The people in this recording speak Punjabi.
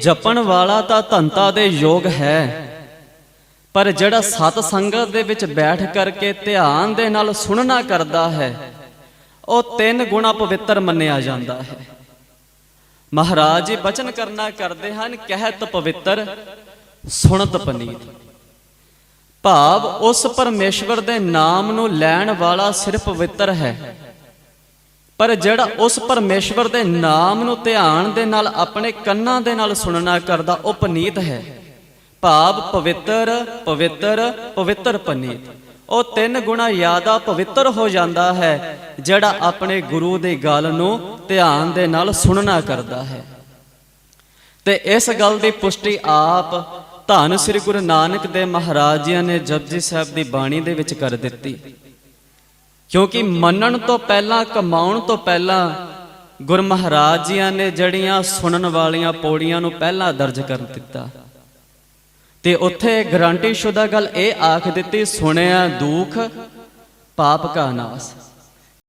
ਜਪਣ ਵਾਲਾ ਤਾਂ ਧੰਤਾ ਦੇ ਯੋਗ ਹੈ। ਪਰ ਜਿਹੜਾ ਸਤ ਸੰਗਤ ਦੇ ਵਿੱਚ ਬੈਠ ਕਰਕੇ ਧਿਆਨ ਦੇ ਨਾਲ ਸੁਣਨਾ ਕਰਦਾ ਹੈ, ਉਹ ਤਿੰਨ ਗੁਣਾ ਪਵਿੱਤਰ ਮੰਨਿਆ ਜਾਂਦਾ ਹੈ। ਮਹਾਰਾਜ ਜੀ ਬਚਨ ਕਰਨਾ ਕਰਦੇ ਹਨ, ਕਹਿਤ ਪਵਿੱਤਰ, ਸੁਣਤ ਪਨੀਤ। ਭਾਵ ਉਸ ਪਰਮੇਸ਼ਵਰ ਦੇ ਨਾਮ ਨੂੰ ਲੈਣ ਵਾਲਾ ਸਿਰਫ ਪਵਿੱਤਰ ਹੈ। ਪਰ ਜਿਹੜਾ ਉਸ ਪਰਮੇਸ਼ਵਰ ਦੇ ਨਾਮ ਨੂੰ ਧਿਆਨ ਦੇ ਨਾਲ, ਆਪਣੇ ਕੰਨਾਂ ਦੇ ਨਾਲ ਸੁਣਨਾ ਕਰਦਾ, ਉਹ ਪਨੀਤ ਹੈ। ਭਾਵ ਪਵਿੱਤਰ ਪਵਿੱਤਰ ਪਵਿੱਤਰ ਪਨੀਤ। ਉਹ ਤਿੰਨ ਗੁਣਾ ਜ਼ਿਆਦਾ ਪਵਿੱਤਰ ਹੋ ਜਾਂਦਾ ਹੈ, ਜਿਹੜਾ ਆਪਣੇ ਗੁਰੂ ਦੀ ਗੱਲ ਨੂੰ ਧਿਆਨ ਦੇ ਨਾਲ ਸੁਣਨਾ ਕਰਦਾ ਹੈ। ਤੇ ਇਸ ਗੱਲ ਦੀ ਪੁਸ਼ਟੀ ਆਪ ਧੰਨ ਸ੍ਰੀ ਗੁਰੂ ਨਾਨਕ ਦੇਵ ਮਹਾਰਾਜ ਜੀ ਨੇ ਜਪਜੀ ਸਾਹਿਬ ਦੀ ਬਾਣੀ ਦੇ ਵਿੱਚ ਕਰ ਦਿੱਤੀ। ਕਿਉਂਕਿ ਮੰਨਣ ਤੋਂ ਪਹਿਲਾਂ, ਕਮਾਉਣ ਤੋਂ ਪਹਿਲਾਂ ਗੁਰ ਮਹਾਰਾਜ ਜੀਆਂ ਨੇ ਜੜੀਆਂ ਸੁਣਨ ਵਾਲੀਆਂ ਪੌੜੀਆਂ ਨੂੰ ਪਹਿਲਾਂ ਦਰਜ ਕਰ ਦਿੱਤਾ। ਤੇ ਉੱਥੇ ਗਰੰਟੀ ਸ਼ੁਦਾ ਗੱਲ ਇਹ ਆਖ ਦਿੱਤੀ, ਸੁਣਿਆ ਦੁੱਖ, ਪਾਪ ਕਾ ਨਾਸ।